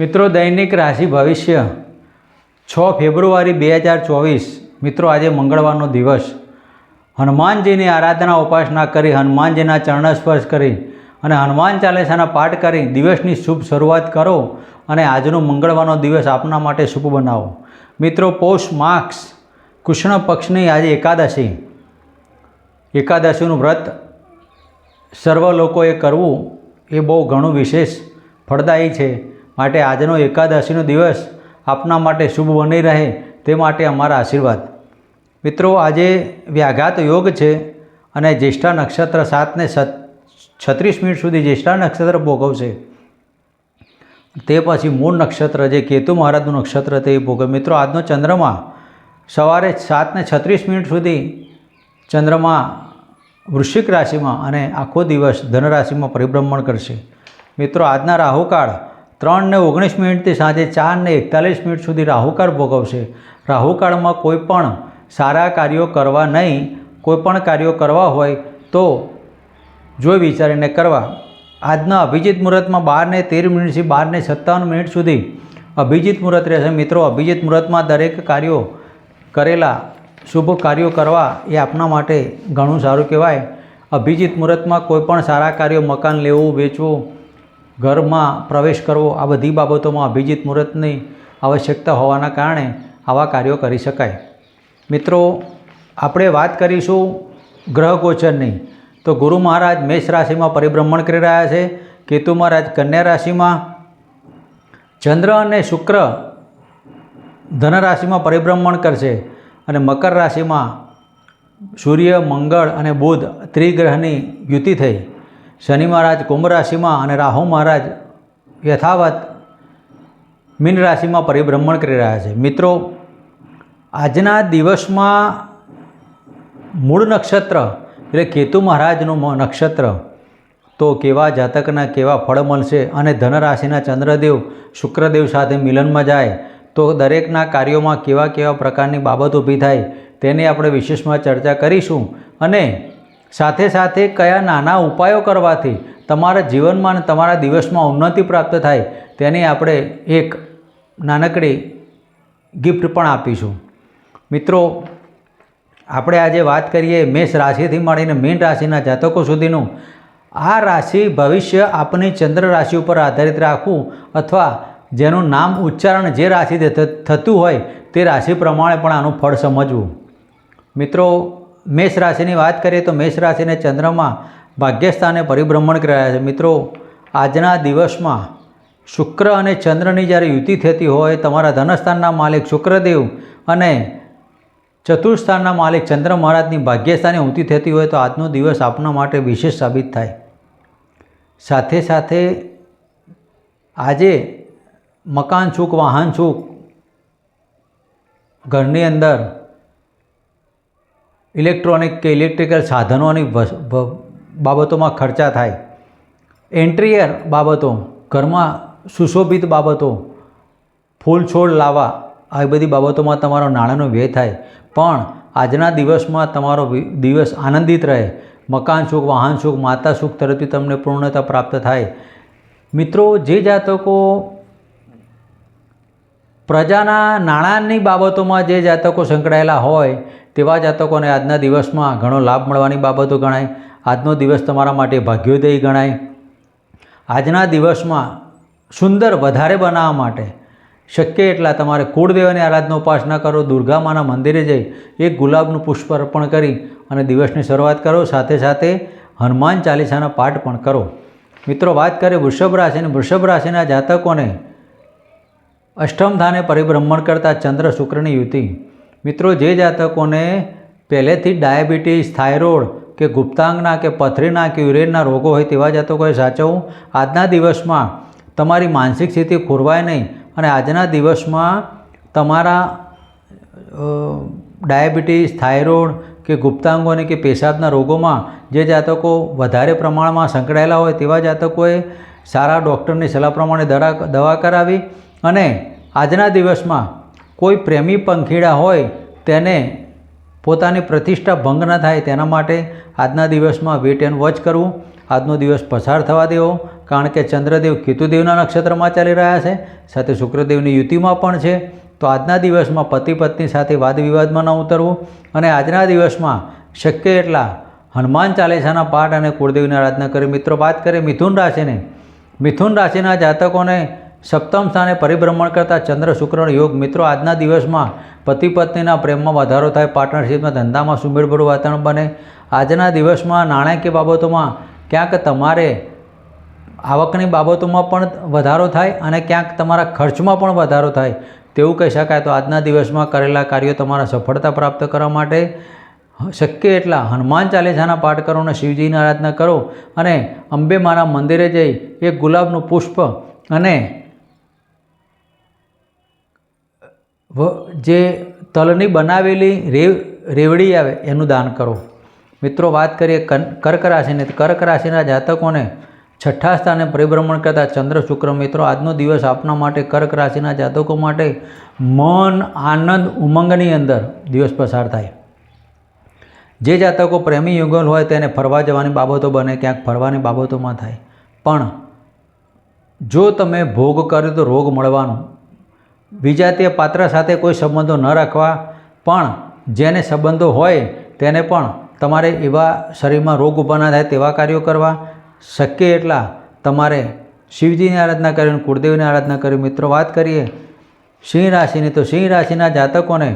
મિત્રો, દૈનિક રાશિ ભવિષ્ય. છ ફેબ્રુઆરી બે હજાર ચોવીસ. મિત્રો, આજે મંગળવારનો દિવસ. હનુમાનજીની આરાધના, ઉપાસના કરી, હનુમાનજીના ચરણ સ્પર્શ કરી અને હનુમાન ચાલીસાના પાઠ કરી દિવસની શુભ શરૂઆત કરો અને આજનો મંગળવારનો દિવસ આપના માટે શુભ બનાવો. મિત્રો, પોષ માર્ક્સ કૃષ્ણ પક્ષની આજે એકાદશી. એકાદશીનું વ્રત સર્વ લોકોએ કરવું એ બહુ ઘણું વિશેષ ફળદાયી છે. માટે આજનો એકાદશીનો દિવસ આપના માટે શુભ બની રહે તે માટે અમારા આશીર્વાદ. મિત્રો, આજે વ્યાઘાત યોગ છે અને જ્યેષ્ઠા નક્ષત્ર સાતને સત, છત્રીસ મિનિટ સુધી જ્યેષ્ઠા નક્ષત્ર ભોગવશે. તે પછી મૂળ નક્ષત્ર જે કેતુ મહારાજનું નક્ષત્ર તે ભોગવે. મિત્રો, આજનો ચંદ્રમા સવારે સાતને છત્રીસ મિનિટ સુધી ચંદ્રમા વૃશ્ચિક રાશિમાં અને આખો દિવસ ધનરાશિમાં પરિભ્રમણ કરશે. મિત્રો, આજના રાહુકાળ ત્રણ ને ઓગણીસ મિનિટથી સાંજે ચાર ને એકતાલીસ મિનિટ સુધી રાહુકાળ ભોગવશે. રાહુકાળમાં કોઈ પણ સારા કાર્યો કરવા નહીં, કોઈ પણ કાર્યો કરવા હોય તો જોઈ વિચારીને કરવા. આજના અભિજીત મુહૂર્તમાં બારને તેર મિનિટથી બારને સત્તાવન મિનિટ સુધી અભિજીત મુહૂર્ત રહેશે. મિત્રો, અભિજીત મુહૂર્તમાં દરેક કાર્યો કરેલા શુભ કાર્યો કરવા એ આપના માટે ઘણું સારું કહેવાય. અભિજીત મુહૂર્તમાં કોઈ પણ સારા કાર્યો મકાન લેવું, વેચવું ઘરમાં પ્રવેશ કરવો આ બધી બાબતોમાં અભિજીત મુહૂર્તની આવશ્યકતા હોવાના કારણે આવા કાર્યો કરી શકાય. મિત્રો, આપણે વાત કરીશું ગ્રહ ગોચરની તો ગુરુ મહારાજ મેષ રાશિમાં પરિભ્રમણ કરી રહ્યા છે. કેતુ મહારાજ કન્યા રાશિમાં ચંદ્ર અને શુક્ર ધન રાશિમાં પરિભ્રમણ કરશે અને મકર રાશિમાં સૂર્ય, મંગળ અને બુધ ત્રિગ્રહની યુતિ થઈ. શનિ મહારાજ, કુંભ રાશિમાં અને રાહુ મહારાજ યથાવત મીન રાશિમાં પરિભ્રમણ કરી રહ્યા છે. મિત્રો, આજના દિવસમાં મૂળ નક્ષત્ર એટલે કેતુ મહારાજનું નક્ષત્ર તો કેવા જાતકના કેવા ફળ મળશે અને ધનરાશિના ચંદ્રદેવ, શુક્રદેવ સાથે મિલનમાં જાય તો દરેકના કાર્યોમાં કેવા કેવા પ્રકારની બાબત ઊભી થાય તેની આપણે વિશેષમાં ચર્ચા કરીશું અને સાથે સાથે કયા નાના ઉપાયો કરવાથી તમારા જીવનમાં અને તમારા દિવસમાં ઉન્નતિ પ્રાપ્ત થાય તેની આપણે એક નાનકડી ગિફ્ટ પણ આપીશું. મિત્રો, આપણે આજે વાત કરીએ મેષ રાશિથી મળીને મીન રાશિના જાતકો સુધીનું. આ રાશિ ભવિષ્ય આપની ચંદ્ર રાશિ ઉપર આધારિત રાખવું અથવા જેનું નામ ઉચ્ચારણ જે રાશિ થતું હોય તે રાશિ પ્રમાણે પણ આનું ફળ સમજવું. મિત્રો મેષ રાશિની વાત કરીએ તો મેષ રાશિને ચંદ્રમાં ભાગ્યસ્થાને પરિભ્રમણ કર્યા છે. મિત્રો, આજના દિવસમાં શુક્ર અને ચંદ્રની જ્યારે યુતિ થતી હોય, તમારા ધનસ્થાનના માલિક શુક્રદેવ અને ચતુર્સ્થાનના માલિક ચંદ્ર મહારાજની ભાગ્યસ્થાને ઊંચી થતી હોય તો આજનો દિવસ આપના માટે વિશેષ સાબિત થાય. સાથે સાથે આજે મકાન છૂક વાહન છૂક ઘરની અંદર ઇલેક્ટ્રોનિક કે ઇલેક્ટ્રિકલ સાધનોની બાબતોમાં ખર્ચા થાય. એન્ટ્રીયર બાબતો, ઘરમાં સુશોભિત બાબતો ફૂલ છોડ લાવવા, આ બધી બાબતોમાં તમારો નાણાંનો વ્યય થાય. પણ આજના દિવસમાં તમારો દિવસ આનંદિત રહે. મકાન સુખ, વાહન સુખ, માતા સુખ તરફથી તમને પૂર્ણતા પ્રાપ્ત થાય. મિત્રો, જે જાતકો પ્રજાના નાણાંની બાબતોમાં જે જાતકો સંકળાયેલા હોય તેવા જાતકોને આજના દિવસમાં ઘણો લાભ મળવાની બાબતો ગણાય. આજનો દિવસ તમારા માટે ભાગ્યોદય ગણાય. આજના દિવસમાં સુંદર વધારે બનાવવા માટે શક્ય એટલા તમારે કુળદેવની આરાધના ઉપાસના કરો. દુર્ગા માના મંદિરે જઈ એક ગુલાબનું પુષ્પ અર્પણ કરી અને દિવસની શરૂઆત કરો. સાથે સાથે હનુમાન ચાલીસાના પાઠ પણ કરો. મિત્રો, વાત કરીએ વૃષભ રાશિની. વૃષભ રાશિના જાતકોને અષ્ટમ ધાને પરિભ્રમણ કરતા ચંદ્ર શુક્રની યુતિ. મિત્રો, જે જાતકોને પહેલેથી ડાયાબિટીસ, થાઇરોઇડ કે ગુપ્તાંગના કે પથરીના કે યુરેનના રોગો હોય તેવા જાતકોએ સાચવવું આજના દિવસમાં તમારી માનસિક સ્થિતિ ખોરવાય નહીં અને આજના દિવસમાં તમારા ડાયાબિટીસ, થાઇરોઇડ કે ગુપ્તાંગોને કે પેશાબના રોગોમાં જે જાતકો વધારે પ્રમાણમાં સંકળાયેલા હોય તેવા જાતકોએ સારા ડૉક્ટરની સલાહ પ્રમાણે દવા કરાવી અને આજના દિવસમાં કોઈ પ્રેમી પંખીડા હોય, તેને પોતાની પ્રતિષ્ઠા ભંગ ન થાય તેના માટે આજના દિવસમાં વેટ એન્ડ વોચ કરવું, આજનો દિવસ પસાર થવા દેવો, કારણ કે ચંદ્રદેવ કેતુદેવના નક્ષત્રમાં ચાલી રહ્યા છે, સાથે શુક્રદેવની યુતિમાં પણ છે. તો આજના દિવસમાં પતિ પત્ની સાથે વાદ વિવાદમાં ન ઉતરવું અને આજના દિવસમાં શક્ય એટલા હનુમાન ચાલીસાના પાઠ અને કુળદેવની આરાધના કરી મિત્રો વાત કરીએ મિથુન રાશિને. મિથુન રાશિના જાતકોને સપ્તમ સ્થાને પરિભ્રમણ કરતા ચંદ્ર શુક્રનો યોગ મિત્રો આજના દિવસમાં પતિ પત્નીના પ્રેમમાં વધારો થાય પાર્ટનરશિપમાં ધંધામાં સુમેળભર્યું વાતાવરણ બને. આજના દિવસમાં નાણાકીય બાબતોમાં ક્યાંક તમારે આવકની બાબતોમાં પણ વધારો થાય અને ક્યાંક તમારા ખર્ચમાં પણ વધારો થાય તેવું કહી શકાય. તો આજના દિવસમાં કરેલા કાર્યો તમારા સફળતા પ્રાપ્ત કરવા માટે શક્ય એટલા હનુમાન ચાલીસાના પાઠ કરો અને શિવજીની આરાધના કરો અને અંબે માના મંદિરે જઈ એક ગુલાબનું પુષ્પ અને જે તલની બનાવેલી રેવ રેવડી આવે, એનું દાન કરો. મિત્રો, વાત કરીએ કર્ક રાશિની. કર્ક રાશિના જાતકોને છઠ્ઠા સ્થાને પરિભ્રમણ કરતા ચંદ્ર, શુક્ર, મિત્રો, આજનો દિવસ આપના માટે કર્ક રાશિના જાતકો માટે મન, આનંદ, ઉમંગની અંદર દિવસ પસાર થાય. જે જાતકો પ્રેમી યુગલ હોય તેને ફરવા જવાની બાબતો બને, ક્યાંક ફરવાની બાબતોમાં થાય. પણ જો તમે ભોગ કર્યો તો રોગ મળવાનો વિજાતીય પાત્ર સાથે કોઈ સંબંધો ન રાખવા, પણ જેને સંબંધો હોય તેને પણ તમારે એવા શરીરમાં રોગ ઊભા ના થાય તેવા કાર્યો કરવા. શક્ય એટલા તમારે શિવજીની આરાધના કરી અને કુળદેવની આરાધના કરી. મિત્રો, વાત કરીએ સિંહ રાશિની, તો સિંહ રાશિના જાતકોને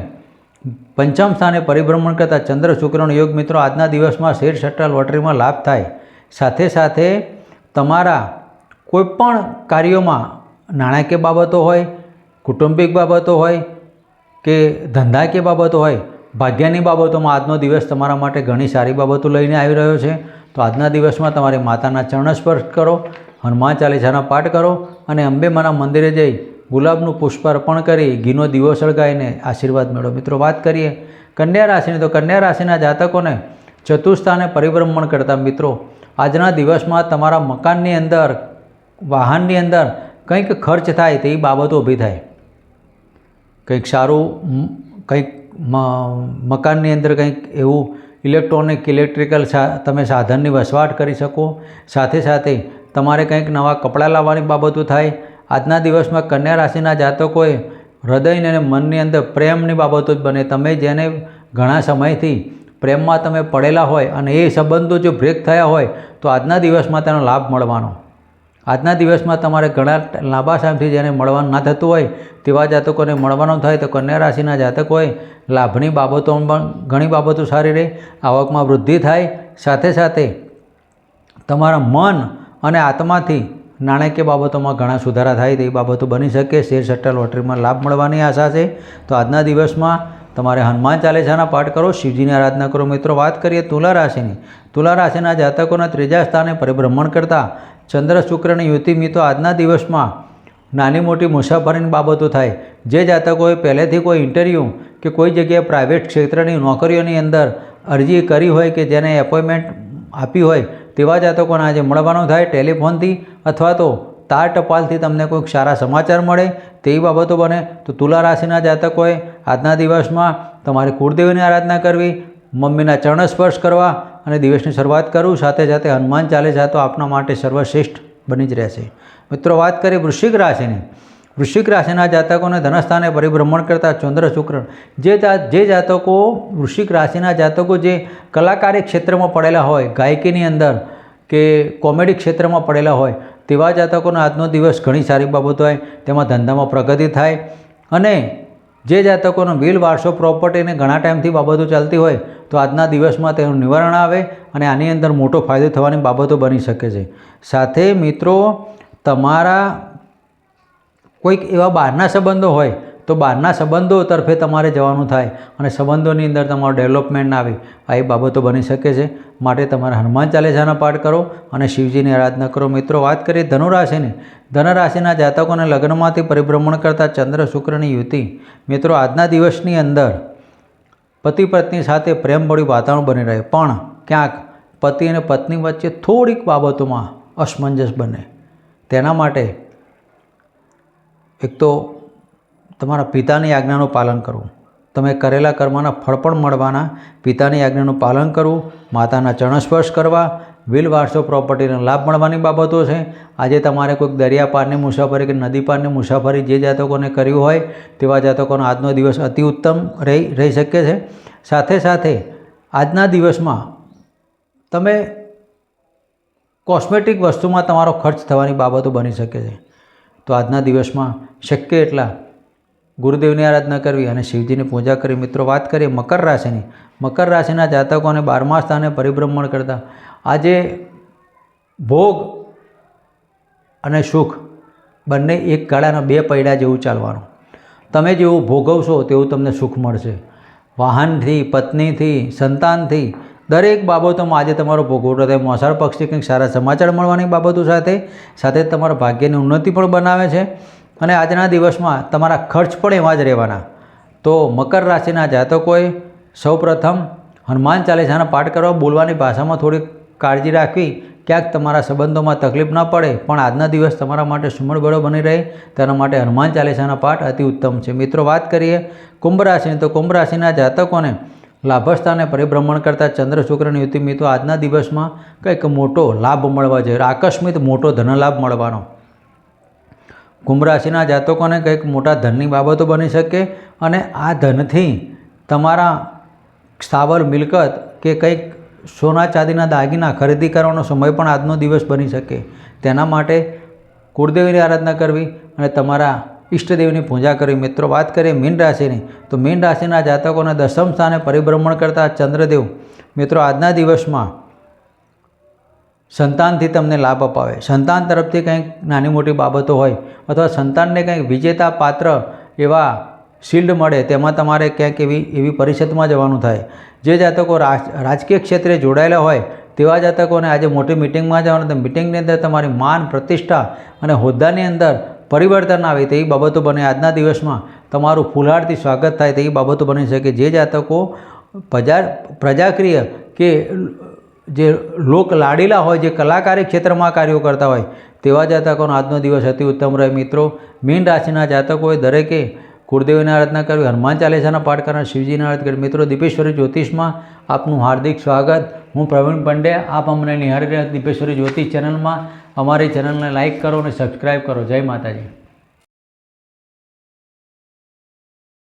પંચમ સ્થાને પરિભ્રમણ કરતા ચંદ્ર શુક્રનો યોગ મિત્રો આજના દિવસમાં શેર સટ્ટા લોટરીમાં લાભ થાય. સાથે સાથે તમારા કોઈપણ કાર્યોમાં નાણાકીય બાબતો હોય કુટુંબિક બાબતો હોય કે ધંધાકીય બાબતો હોય, ભાગ્યની બાબતોમાં આજનો દિવસ તમારા માટે ઘણી સારી બાબતો લઈને આવી રહ્યો છે. તો આજના દિવસમાં તમારી માતાના ચરણ સ્પર્શ કરો, હનુમાન ચાલીસાના પાઠ કરો અને અંબે માના મંદિરે જઈ ગુલાબનું પુષ્પ અર્પણ કરી ઘીનો દીવો સળગાવીને આશીર્વાદ મેળવો. મિત્રો, વાત કરીએ કન્યા રાશિની, તો કન્યા રાશિના જાતકોને ચતુર્સ્થાને પરિભ્રમણ કરતા મિત્રો, આજના દિવસમાં તમારા મકાનની અંદર, વાહનની અંદર કંઈક ખર્ચ થાય તેવી બાબતો ઊભી થાય. કંઈક સારું કંઈક મકાનની અંદર કંઈક એવું ઇલેક્ટ્રોનિક ઇલેક્ટ્રિકલ તમે સાધનની વસવાટ કરી શકો. સાથે સાથે તમારે કંઈક નવા કપડાં લાવવાની બાબતો થાય. આજના દિવસમાં કન્યા રાશિના જાતકોએ હૃદયને અને મનની અંદર પ્રેમની બાબતો જ બને. તમે જેને ઘણા સમયથી પ્રેમમાં તમે પડેલા હોય અને એ સંબંધો જો બ્રેક થયા હોય, તો આજના દિવસમાં તેનો લાભ મળવાનો. આજના દિવસમાં તમારે ઘણા લાંબા સમયથી જેને મળવાનું ના થતું હોય, તેવા જાતકોને મળવાનું થાય તો કન્યા રાશિના જાતકોએ લાભની બાબતોમાં પણ ઘણી બાબતો સારી રહે, આવકમાં વૃદ્ધિ થાય, સાથે સાથે તમારા મન અને આત્માથી નાણાકીય બાબતોમાં ઘણા સુધારા થાય તેવી બાબતો બની શકે, શેર સટ્ટા લોટરીમાં લાભ મળવાની આશા છે. તો આજના દિવસમાં તમારે હનુમાન ચાલીસાના પાઠ કરો, શિવજીની આરાધના કરો. મિત્રો, વાત કરીએ તુલા રાશિની. તુલા રાશિના જાતકોના ત્રીજા સ્થાને પરિભ્રમણ કરતા ચંદ્ર શુક્રની યુતિ મિત્રો આજના દિવસમાં નાની મોટી મુસાફરીની બાબતો થાય. જે જાતકોએ પહેલેથી કોઈ ઇન્ટરવ્યૂ કે કોઈ જગ્યાએ પ્રાઇવેટ ક્ષેત્રની નોકરીઓની અંદર અરજી કરી હોય કે જેને એપોઇન્ટમેન્ટ આપી હોય, તેવા જાતકોને આજે મળવાનું થાય ટેલિફોનથી અથવા તો તાર ટપાલથી તમને કોઈક સારા સમાચાર મળે તેવી બાબતો બને. તો તુલા રાશિના જાતકોએ આજના દિવસમાં તમારે કુળદેવીની આરાધના કરવી, મમ્મીના ચરણ સ્પર્શ કરવા અને દિવસની શરૂઆત કરવું સાથે સાથે હનુમાન ચાલીસા તો આપના માટે સર્વશ્રેષ્ઠ બની જ રહેશે. મિત્રો, વાત કરીએ વૃશ્ચિક રાશિની. વૃશ્ચિક રાશિના જાતકોને ધનસ્થાને પરિભ્રમણ કરતા ચંદ્ર, શુક્ર જા, જે જાતકો, વૃશ્ચિક રાશિના જાતકો જે કલાકારી ક્ષેત્રમાં પડેલા હોય, ગાયકીની અંદર કે કોમેડી ક્ષેત્રમાં પડેલા હોય, તેવા જાતકોનો આજનો દિવસ ઘણી સારી બાબતો હોય, તેમાં ધંધામાં પ્રગતિ થાય અને જે જાતકોનો બિલ વારસો પ્રોપર્ટીને ઘણા ટાઈમથી બાબતો ચાલતી હોય, તો આજના દિવસમાં તેનું નિવારણ આવે અને આની અંદર મોટો ફાયદો થવાની બાબતો બની શકે છે. સાથે મિત્રો, તમારા કોઈક એવા બહારના સંબંધો હોય તો બહારના સંબંધો તરફે તમારે જવાનું થાય અને સંબંધોની અંદર તમારું ડેવલપમેન્ટ આવે. આ એ બાબતો બની શકે છે. માટે તમારે હનુમાન ચાલીસાનો પાઠ કરો અને શિવજીની આરાધના કરો. મિત્રો, વાત કરીએ ધનુરાશિની. ધનરાશિના જાતકોને લગ્નમાંથી પરિભ્રમણ કરતા ચંદ્ર શુક્રની યુતિ. મિત્રો, આજના દિવસની અંદર પતિ પત્ની સાથે પ્રેમભળ્યું વાતાવરણ બની રહે. પણ ક્યાંક પતિ અને પત્ની વચ્ચે થોડીક બાબતોમાં અસમંજસ બને. તેના માટે એક તો તમારા પિતાની આજ્ઞાનું પાલન કરવું. તમે કરેલા કર્મના ફળ પણ મળવાના. પિતાની આજ્ઞાનું પાલન કરવું. માતાના ચરણ સ્પર્શ કરવા. વિલ વારસો પ્રોપર્ટીનો લાભ મળવાની બાબતો છે. આજે તમારે કોઈક દરિયા પારની મુસાફરી કે નદી પારની મુસાફરી જે જાતકોને કર્યું હોય તેવા જાતકોનો આજનો દિવસ અતિ ઉત્તમ રહી રહી શકે છે. સાથે સાથે આજના દિવસમાં તમે કોસ્મેટિક વસ્તુમાં તમારો ખર્ચ થવાની બાબતો બની શકે છે. તો આજના દિવસમાં શક્ય એટલા ગુરુદેવની આરાધના કરવી અને શિવજીની પૂજા કરી મિત્રો, વાત કરીએ મકર રાશિની. મકર રાશિના જાતકોને બારમા સ્થાને પરિભ્રમણ કરતા. આજે ભોગ અને સુખ બંને એક ગાળાના બે પૈડા જેવું ચાલવાનું. તમે જેવું ભોગવશો તેવું તમને સુખ મળશે. વાહનથી, પત્નીથી, સંતાનથી, દરેક બાબતોમાં આજે તમારો ભોગવટો થાય. મોસાળ પક્ષથી કંઈક સારા સમાચાર મળવાની બાબતો સાથે સાથે તમારા ભાગ્યની ઉન્નતિ પણ બનાવે છે. અને આજના દિવસમાં તમારા ખર્ચ પણ એવા જ રહેવાના. તો મકર રાશિના જાતકોએ સૌપ્રથમ હનુમાન ચાલીસાના પાઠ કરવા બોલવાની ભાષામાં થોડીક કાળજી રાખવી. ક્યાંક તમારા સંબંધોમાં તકલીફ ન પડે, પણ આજના દિવસ તમારા માટે સુમળબળો બની રહે. તેના માટે હનુમાન ચાલીસાના પાઠ અતિ ઉત્તમ છે. મિત્રો, વાત કરીએ કુંભ રાશિની, તો કુંભ રાશિના જાતકોને લાભસ્થાને પરિભ્રમણ કરતા ચંદ્ર શુક્રની યુતિ મિત્રો, આજના દિવસમાં કંઈક મોટો લાભ મળવા જોઈએ. આકસ્મિક મોટો ધનલાભ મળવાનો. કુંભ રાશિના જાતકોને કંઈક મોટા ધનની બાબતો બની શકે અને આ ધનથી તમારા સ્થાવર મિલકત કે કંઈક સોના ચાંદીના દાગીના ખરીદી કરવાનો સમય પણ આજનો દિવસ બની શકે. તેના માટે કુળદેવીની આરાધના કરવી અને તમારા ઈષ્ટદેવની પૂજા કરવી. મિત્રો, વાત કરીએ મીન રાશિની, તો મીન રાશિના જાતકોને દસમ સ્થાને પરિભ્રમણ કરતા ચંદ્રદેવ. મિત્રો, આજના દિવસમાં સંતાનથી તમને લાભ અપાવે. સંતાન તરફથી કંઈક નાની મોટી બાબતો હોય અથવા સંતાનને કંઈક વિજેતા પાત્ર એવા શિલ્ડ મળે, તેમાં તમારે ક્યાંક એવી એવી પરિષદમાં જવાનું થાય. જે જાતકો રાજ, રાજકીય ક્ષેત્રે જોડાયેલા હોય, તેવા જાતકોને આજે મોટી મિટિંગમાં જવાનું, તો મિટિંગની અંદર તમારી માન, પ્રતિષ્ઠા અને હોદ્દાની અંદર પરિવર્તન આવે તેવી બાબતો બને. આજના દિવસમાં તમારું ફૂલહારથી સ્વાગત થાય તેવી બાબતો બની શકે. જે જાતકો પ્રજા પ્રજાક્રિય કે જે લોક લાડીલા હોય, જે કલાકારી ક્ષેત્રમાં કાર્યો કરતા હોય, તેવા જાતકોનો આજનો દિવસ અતિ ઉત્તમ રહે. મિત્રો, મીન રાશિના જાતકોએ દરેકે કુળદેવીની આરાધના કરવી, હનુમાન ચાલીસાના પાઠ કરવાના, શિવજીની આરાધના કરવી. મિત્રો, દીપેશ્વરી જ્યોતિષમાં આપનું હાર્દિક સ્વાગત. હું પ્રવીણ પંડ્યા, આપ અમને નિહાળી રહ્યા દીપેશ્વરી જ્યોતિષ ચેનલમાં. અમારી ચેનલને લાઇક કરો અને સબસ્ક્રાઈબ કરો. જય માતાજી.